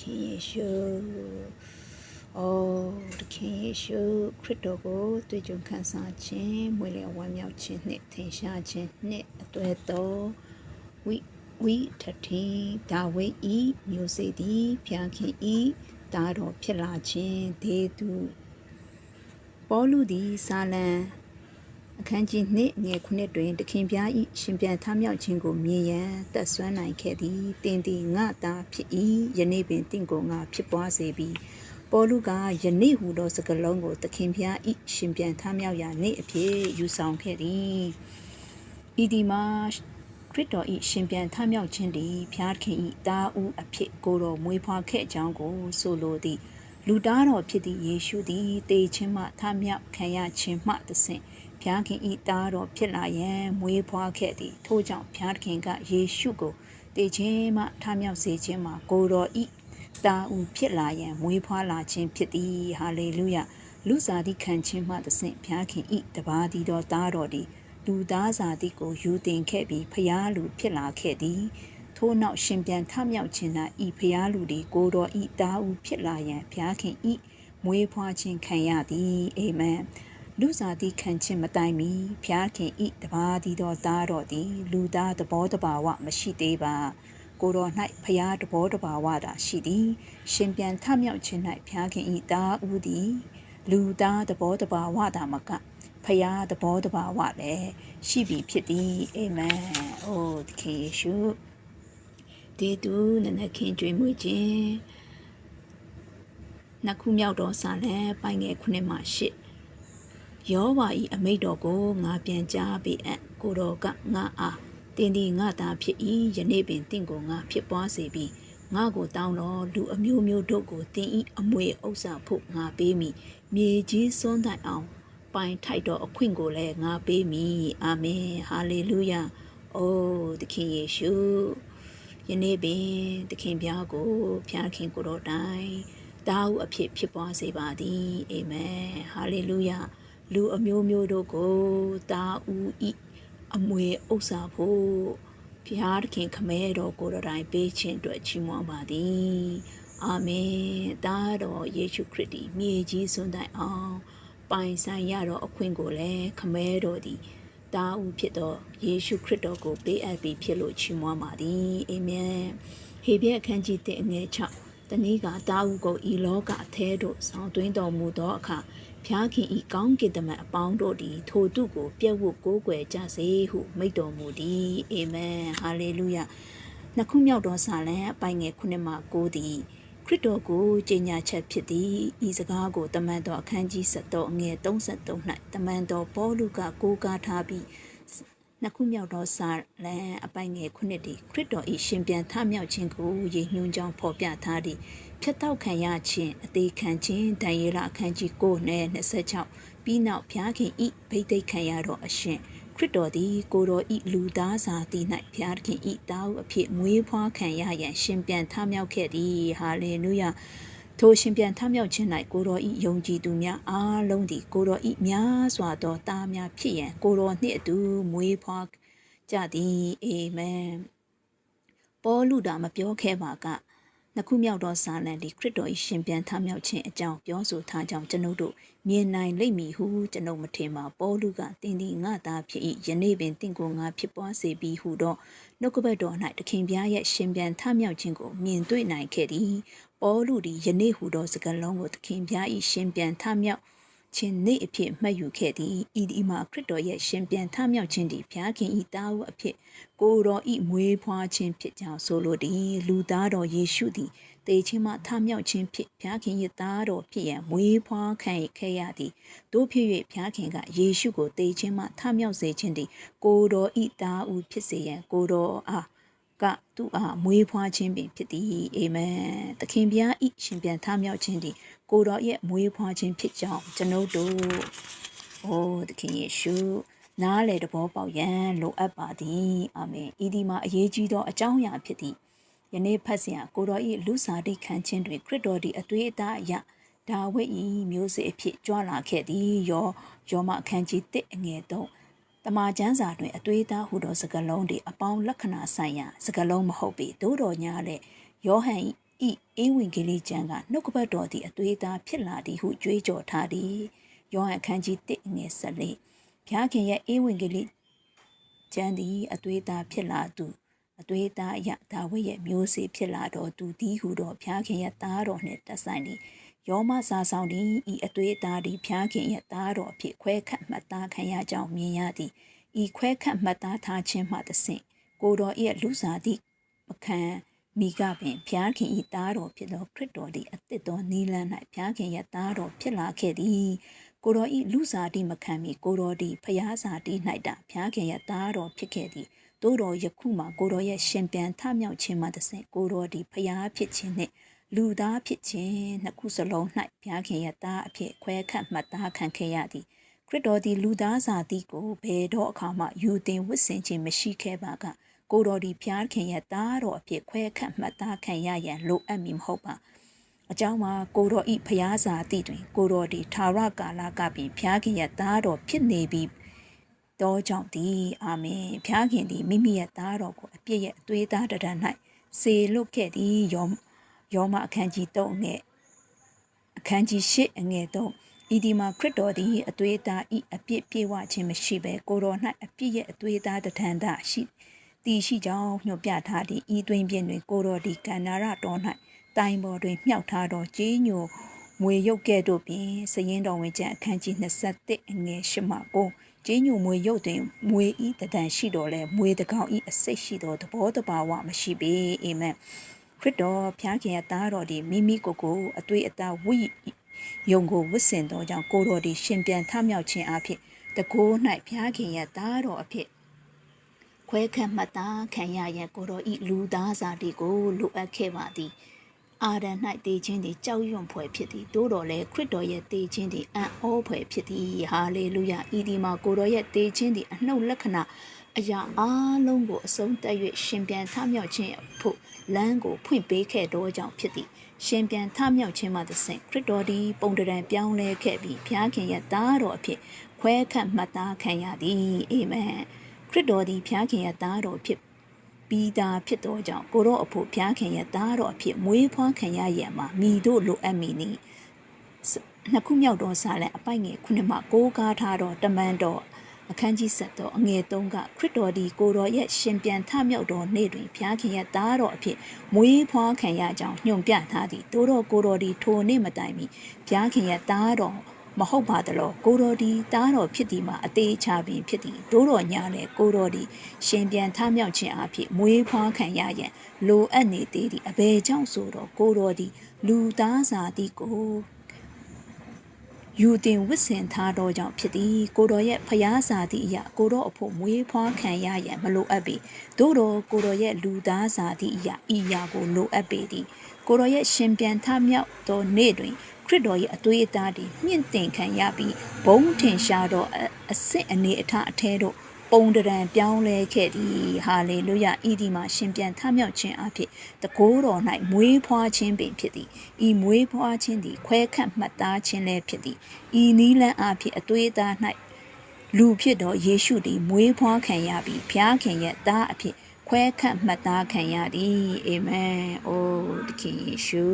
ခင်ယေရှုအော်တခင်ယေရှုခရစ်တော်ကိုတွေ့ကြုံခံစားခြင်းမွေလဝမ်းမြောက်ခြင်းနှင့်ထင်ရှားခြင်းနှင့်အတွေ့တော်ဝိဝိထတိဒါဝိဤမျိုးစေ့သည်ဖျားခင်ဤဒါတော်ဖြစ်လာခြင်းဒေသူပေါလုသည်စာလံ အခန်းကြီးနှင့်ငယ်ခုနှစ်တွင်တခင်ပြားဤရှင်ပြန်ထမြောက်ခြင်းကိုမြင်ရန်တက်ဆွမ်းနိုင်ခဲ့သည်တင်သည်ငါသားဖြစ်၏ယနေ့ပင်တင့်ကိုငါဖြစ်ပွားစေပြီပေါလုကယနေ့ဟူသောစကလုံးကိုတခင်ပြားဤရှင်ပြန်ထမြောက်ရာနေ့အဖြစ်ယူဆောင်ခဲ့သည်ဤဒီမှာခရစ်တော်ဤရှင်ပြန်ထမြောက်ခြင်းသည်ဖျားခင်ဤတာဦးအဖြစ်ကိုတော်မွေးဖွားခဲ့ကြောင်းကိုဆိုလိုသည်လူသားတော်ဖြစ်သည့်ယေရှုသည်တေခြင်းမှထမြောက်ခံရခြင်းမှတဆင့် ဖျားခင်ဤသားတော်ဖြစ်လာရန်မွေးဖွားခဲ့သည်ထို့ကြောင့်ဖျားခင်ကယေရှုကိုတေခြင်းမှထမြောက်စေခြင်းမှာကိုတော်ဤတာဦးဖြစ်လာရန်မွေးဖွားလာခြင်းဖြစ်သည်ဟာလေလုယလူစားတိခံခြင်းမှတဆင့်ဖျားခင်ဤတပါးသည်တော်သားတော်သည်လူသားစာတိကိုယူတင်ခဲ့ပြီးဖျားလူဖြစ်လာခဲ့သည်ထို့နောက်ရှင်ပြန်ထမြောက်ခြင်း၌ဤဖျားလူသည်ကိုတော်ဤတာဦးဖြစ်လာရန်ဖျားခင်ဤမွေးဖွားခြင်းခံရသည်အာမင် လူစားတိခံခြင်းမတိုင်မီဖျားခင်ဤတပါးသည်တော်သားတော်သည်လူသားသဘောတဘာဝမရှိသေးပါကိုတော်၌ဖျားတဘောတဘာဝသာရှိသည်ရှင်ပြန်ထမြောက်ခြင်း၌ဖျားခင်ဤတာဦးသည် လူသားသဘောတဘာဝသာမကဖယားသဘောတဘာဝလည်းရှိပြီဖြစ်သည်အာမင်။အိုးသခင်ယေရှုတေတူနနခင်ကြွေးမွေးခြင်းနှစ်ခုမြောက်တော်ဆာလံပိုင်ငယ်ခုနှစ်မှရှစ် ယောဝါဤအမိတ်တော်ကိုငါပြန်ကြားပေအံ့ကိုတော်ကငါအားတင်းဒီငါသားဖြစ်၏ယနေ့ပင်တင့်ကိုငါဖြစ်ပွားစေပြီးငါကိုတောင်းတော့လူအမျိုးမျိုးတို့ကိုတင်းဤအမွေဥစ္စာဖို့ငါပေးမိမြေကြီးစွန်းတိုင်အောင်ပိုင်ထိုက်တော်အခွင့်ကိုလည်းငါပေးမိအာမင်ဟာလေလုယာအိုးသခင်ယေရှုယနေ့ပင်သခင်ပြားကိုဖျားခင်ကိုတော်တိုင်တာဟုအဖြစ်ဖြစ်ပွားစေပါသည်အာမင်ဟာလေလုယာ လူအမျိုးမျိုးတို့ကိုတာဦးဤအမွေဥစ္စာဖို့ဖျားခင်ခမဲတော်ကိုတော်တိုင်ပေးခြင်းအတွက်ချီးမွမ်းပါသည်အာမင်တာတော်ယေရှုခရစ်သည်မြေကြီးစွန်းတိုင်အောင်ပိုင်ဆိုင်ရတော့အခွင့်ကိုလည်းခမဲတော်သည်တာဦးဖြစ်သောယေရှုခရစ်တော်ကိုပေးအပ်ပြီးဖြစ်လို့ချီးမွမ်းပါသည်အာမင်ဟေဘဲအခန်းကြီး1အငယ်6တနည်းကတာဦးကိုဤလောကအแท้တို့ဆောင်းသွင်းတော်မူသောအခါ ဖျားခင်ဤကောင်းကင်တမန်အပေါင်းတို့သည်ထိုသူကိုပြည့်ဝတ်ကိုးကွယ်ကြစေဟုမိန့်တော်မူသည်အာမင်ဟာလေလုယနှစ်ခုမြောက်သောစာလံအပိုင်ငယ်ခုနှစ်မှ9သည်ခရစ်တော်ကိုကြေညာချက်ဖြစ်သည်ဤစကားကိုတမန်တော်အခန်းကြီး7အငယ်33၌တမန်တော်ပေါလုကကိုးကားထားပြီး နှစ်ခုမြောက်သောစာလံအပိုင်ငယ်ခုနှစ်သည်ခရစ်တော်၏ရှင်ပြန်ထမြောက်ခြင်းကိုရည်ညွှန်းကြောင်းဖော်ပြထားသည်ဖြတ်တောက်ခံရခြင်းအသေးခံခြင်းဒံယေလအခန်းကြီး9နဲ့26ပြီးနောက်ဖျားခင်ဤဗိသိက်ခံရတော့အရှင်ခရစ်တော်သည်ကိုတော်ဤလူသားစာတိ၌ဖျားခင်ဤတာဝအဖြစ်မွေးဖွားခံရရန်ရှင်ပြန်ထမြောက်ခဲ့သည်ဟာလေလုယာ ထိုရှင်ပြန်ထမြောက်ခြင်း၌ကိုတော်ဤယုံကြည်သူများအားလုံးသည်ကိုတော်ဤများစွာသောတာများဖြစ်ရန်ကိုတော်နှင့်အတူမွေးဖွားကြသည်အာမင်ပေါလုတာမပြောခဲ့ပါက နှစ်ခုမြောက်သောစာလံဒီခရစ်တော်၏ရှင်ပြန်ထမြောက်ခြင်းအကြောင်းပြောဆိုထားကြောင်းကျွန်ုပ်တို့မြင်နိုင်လိမ့်မည်ဟုကျွန်ုပ်မထင်ပါပေါလုကတင်းဒီငါသားဖြစ်၏ယနေ့ပင်တင့်ကိုငါဖြစ်ပွားစေပြီးဟုသောနှုတ်ကပတ်တော်၌တခင်ပြားရဲ့ရှင်ပြန်ထမြောက်ခြင်းကိုမြင်တွေ့နိုင်ခဲ့သည်ပေါလုသည်ယနေ့ဟုသောစကားလုံးကိုတခင်ပြား၏ရှင်ပြန်ထမြောက် ခြင်းနေ့အဖြစ်မှတ်ယူခဲ့သည်ဤဒီမှာခရစ်တော်ရဲ့ရှင်ပြန်ထမြောက်ခြင်းသည်ဘုရားခင်ဤတာဝအဖြစ်ကိုတော်ဤမွေးဖွားခြင်းဖြစ်ကြောင်းဆိုလိုသည်လူသားတော်ယေရှုသည်တေခြင်းမှထမြောက်ခြင်းဖြစ်ဘုရားခင်၏သားတော်ဖြစ်ရန်မွေးဖွားခံခဲ့ရသည်တို့ဖြစ်၍ဘုရားခင်ကယေရှုကိုတေခြင်းမှထမြောက်စေခြင်းသည်ကိုတော်ဤသားဦးဖြစ်စေရန်ကိုတော်အားကသူ့အားမွေးဖွားခြင်းပင်ဖြစ်သည်အာမင်သခင်ဘုရားဤရှင်ပြန်ထမြောက်ခြင်းသည် ကိုတော်ရဲ့မွေးဖွားခြင်းဖြစ်ကြောင်းကျွန်ုပ်တို့အိုးသခင်ယေရှုနားလေတဘောပေါက်ရန်လိုအပ်ပါသည်အာမင်ဤဒီမှာအရေးကြီးသောအကြောင်းအရာဖြစ်သည်ယနေ့ဖတ်စဉ်ကိုတော်၏လူစားတိခံခြင်းတွင်ခရစ်တော်သည်အသွေးအသားအရာဒါဝိဒ်၏မျိုးစေ့အဖြစ်ကြွလာခဲ့သည်ယောယောမအခန်းကြီး1အငယ်3တမန်ကျမ်းစာတွင်အသွေးသားဟုသောစကားလုံးတွေအပေါင်းလက္ခဏာဆိုင်ရာစကားလုံးမဟုတ်ပေသို့တော်ညာလည်းယောဟန် ဤဧဝံဂေလိကျမ်းကနှုတ်ကပတ်တော်သည်အသွေးသားဖြစ်လာသည်ဟုကြွေးကြော်ထားသည်ယောဟန်အခန်းကြီး1ငယ်14ဘုရားခင်ရဲ့ဧဝံဂေလိကျမ်းသည်အသွေးသားဖြစ်လာသူအသွေးသားအရဒါဝိရဲ့မျိုးစေ့ဖြစ်လာတော်သူသည်ဟုတော်ဘုရားခင်ရဲ့သားတော်နှင့်တက်ဆိုင်သည်ယောမစာဆောင်သည်ဤအသွေးသားသည်ဘုရားခင်ရဲ့သားတော်အဖြစ်ခွဲခတ်မှတ်သားခံရကြောင်းမြင်ရသည်ဤခွဲခတ်မှတ်သားထားခြင်းမှတဆင့်ကိုတော်၏လူစားသည့်မခံ မိကပင်ဘုရားခင်၏သားတော်ဖြစ်သောခရစ်တော်သည်အသစ်သောနီလန်း၌ဘုရားခင်ရဲ့သားတော်ဖြစ်လာခဲ့သည်ကိုတော်၏လူစားတိမခံမီကိုတော်သည်ဖျားစာတိ၌တာဘုရားခင်ရဲ့သားတော်ဖြစ်ခဲ့သည်သို့တော်ယခုမှကိုတော်ရဲ့ရှင်ပြန်ထမြောက်ခြင်းမှတဆင့်ကိုတော်သည်ဖျားဖြစ်ခြင်းနှင့်လူသားဖြစ်ခြင်းနှစ်ခုစလုံး၌ဘုရားခင်ရဲ့သားအဖြစ်ခွဲခတ်မှတ်သားခံခဲ့ရသည်ခရစ်တော်သည်လူသားစာတိကိုဘယ်တော့အခါမှယူတင်ဝတ်ဆင်ခြင်းမရှိခဲ့ပါက ကိုတော်ဒီဖျားခင်ရဲ့သားတော်အဖြစ်ခွဲခတ်မှတ်သားခံရရန်လိုအပ်မည်မဟုတ်ပါအကြောင်းမှာကိုတော်ဤဖျားစာတိတွင် ကိုတော်ဒီထာဝရကာလကပင်ဖျားခင်ရဲ့သားတော်ဖြစ်နေပြီးတော့ကြောင့်ဒီအာမင်ဖျားခင်သည်မိမိရဲ့သားတော်ကိုအပြည့်ရဲ့အသွေးသားတရံ၌စေလွတ်ခဲ့သည်ယောယောမအခန်းကြီး3ငယ်အခန်းကြီး8အငယ်3ဤဒီမှာခရစ်တော်သည်အသွေးသားဤအပြစ်ပြေဝခြင်းမရှိဘဲကိုတော်၌အပြစ်ရဲ့အသွေးသားတထန်တရှိ တည်ရှိကြောင်းညွှန်ပြထားသည့်ဤတွင်ပြင်တွင်ကိုတော်ဒီကန္နာရတော်၌တိုင်ပေါ်တွင်မြှောက်ထားသောကြေးညိုမွေရုပ်ကဲ့သို့ပင်စရင်တော်ဝင်ကျန်အခန်းကြီး21အငယ်8မှ9ကြေးညိုမွေရုပ်တွင်မွေဤတဒံရှိတော်လဲမွေတကောင်ဤအစိတ်ရှိသောသဘောတဘာဝမရှိပေအာမင်ခရစ်တော်ဖျားခင်ရဲ့သားတော်ဒီမိမိကိုယ်ကိုအသွေးအသားဝိယုံကိုဝတ်ဆင်သောကြောင့်ကိုတော်ဒီရှင်ပြန်ထမြောက်ခြင်းအဖြစ်တကိုး၌ဖျားခင်ရဲ့သားတော်အဖြစ် ခွဲခန့်မှတ်သားခံရရန်ကိုတော်ဤလူသားစာတီကိုလိုအပ်ခဲ့ပါသည်အာဒံ၌တည်ခြင်းသည်ကြောက်ရွံ့ဖွယ်ဖြစ်သည်သို့တော်လည်းခရစ်တော်ရဲ့တည်ခြင်းသည်အံ့ဩဖွယ်ဖြစ်သည်ဟာလေလုယဤဒီမှာကိုတော်ရဲ့တည်ခြင်းသည်အနှုတ်လက္ခဏာအရာအလုံးကိုအဆုံးတက်၍ရှင်ပြန်ထမြောက်ခြင်းဖို့လမ်းကိုဖွင့်ပေးခဲ့သောကြောင့်ဖြစ်သည်ရှင်ပြန်ထမြောက်ခြင်းမှသဖြင့်ခရစ်တော်သည်ပုံတရံပြောင်းလဲခဲ့ပြီးဘုရားခင်ရဲ့သားတော်အဖြစ်ခွဲခတ်မှတ်သားခံရသည်အာမင် ခရစ်တော်သည်ဘုရားခင်ရဲ့သားတော်ဖြစ်ပြီးသားဖြစ်သောကြောင့်ကိုရောအဖို့ဘုရားခင်ရဲ့သားတော်အဖြစ်မွေးဖွားခံရရမှာမိတို့လိုအပ်မည်နီနှစ်ခုမြောက်သောစာလံအပိုက်ငယ်ခုနှစ်မှကိုးကားထားသောတမန်တော်အခန်းကြီးဆက်သောအငယ်၃ကခရစ်တော်ဒီကိုတော်ရဲ့ရှင်ပြန်ထမြောက်တော်နေ့တွင်ဘုရားခင်ရဲ့သားတော်အဖြစ်မွေးဖွားခံရကြောင်းညွှန်ပြထားသည်တိုးတော်ကိုတော်ဒီထိုနေ့မတိုင်မီဘုရားခင်ရဲ့သားတော် မဟုတ်ပါသလောကိုတော်ဒီတားတော်ဖြစ်ဒီမှာအသေးချပင်ဖြစ်သည်ဒိုးတော်ညာလည်းကိုတော်ဒီရှင်ပြန်ထမြောက်ခြင်းအဖြစ်မွေးဖွားခံရရန်လိုအပ်နေသေးသည်အဘယ်ကြောင့်ဆိုတော့ကိုတော်ဒီလူသားစာတိကို ယူတင်ဝစ်စင်ထားသောကြောင့်ဖြစ်သည်ကိုတော်ရဲ့ဖျားစာသည့်အရာကိုတော်အဖို့မွေးဖွားခံရရန်မလိုအပ်ပေသို့တော်ကိုတော်ရဲ့လူသားစာသည့်အရာဤရာကိုလိုအပ်ပေသည်ကိုတော်ရဲ့ရှင်ပြန်ထမြောက်သောနေ့တွင်ခရစ်တော်ရဲ့အသွေးအသားတွေမြင့်တင်ခံရပြီးဘုံထင်ရှားသောအစစ်အနေအထားအထဲတို့ ပုံတရံပြောင်းလဲခဲ့သည်ဟာလေလုယဤဒီမှာရှင်ပြန်ထမြောက်ခြင်းအဖြစ်တကိုးတော်၌မွေးဖွားခြင်းပင်ဖြစ်သည်ဤမွေးဖွားခြင်းသည်ခွဲခန့်မှတ်သားခြင်းလည်းဖြစ်သည်ဤနီးလန်းအဖြစ်အသွေးအသား၌လူဖြစ်သောယေရှုသည်မွေးဖွားခံရပြီးဖျားခင်ရဲ့သားအဖြစ်ခွဲခန့်မှတ်သားခံရသည်အာမင်အိုးသခင်ယေရှု